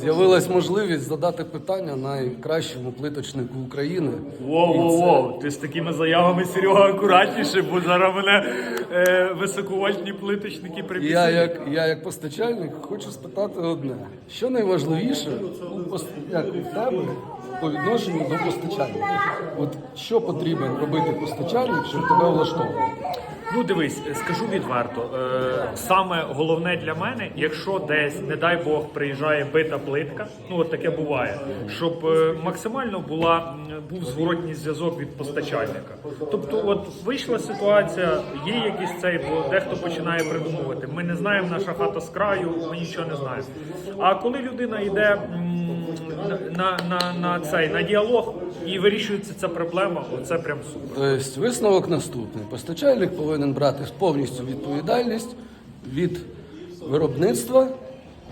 З'явилась можливість задати питання найкращому плиточнику України. Воу, І воу, це- ти з такими заявами Серега акуратніше, бо зараз мене е, високовольтні плиточники І. Я як, я як постачальник хочу спитати одне: що найважливіше як у тебе по відношенню до постачальника? От що потрібен робити постачальник, щоб тебе влаштовував? Ну дивись, скажу відверто. Е, саме головне для мене, якщо десь, не дай Бог, приїжджає бита плитка, ну от таке буває, щоб е, максимально була був зворотній зв'язок від постачальника. Тобто, от вийшла ситуація, є якийсь цей, бо дехто починає придумувати. Ми не знаємо наша хата з краю, ми нічого не знаємо. А коли людина йде на, на, на цей на діалог і вирішується ця проблема, оце прям супер. Тобто висновок наступний: постачальник повинен брати повністю відповідальність від виробництва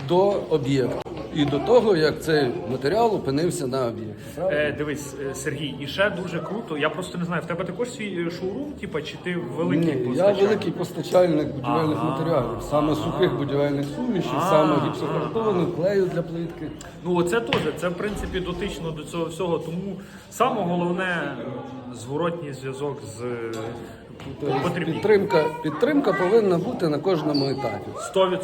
до об'єкту і до того, як цей матеріал опинився на об'єкті. Е, дивись, е, Сергій, і ще дуже круто. Я просто не знаю, в тебе також свій е, шоурум, типа, чи ти великий Ні, я великий постачальник будівельних матеріалів, саме сухих будівельних сумішів, саме гіпсокартону, клею для плитки. Ну оце теж, це в принципі дотично до цього всього. Тому саме головне зворотній зв'язок з потрібні. Підтримка, підтримка повинна бути на кожному етапі. 100%.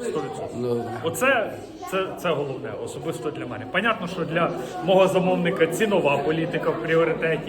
100%. Добре. Оце це, це головне, особисто для мене. Понятно, що для мого замовника цінова політика в пріоритеті.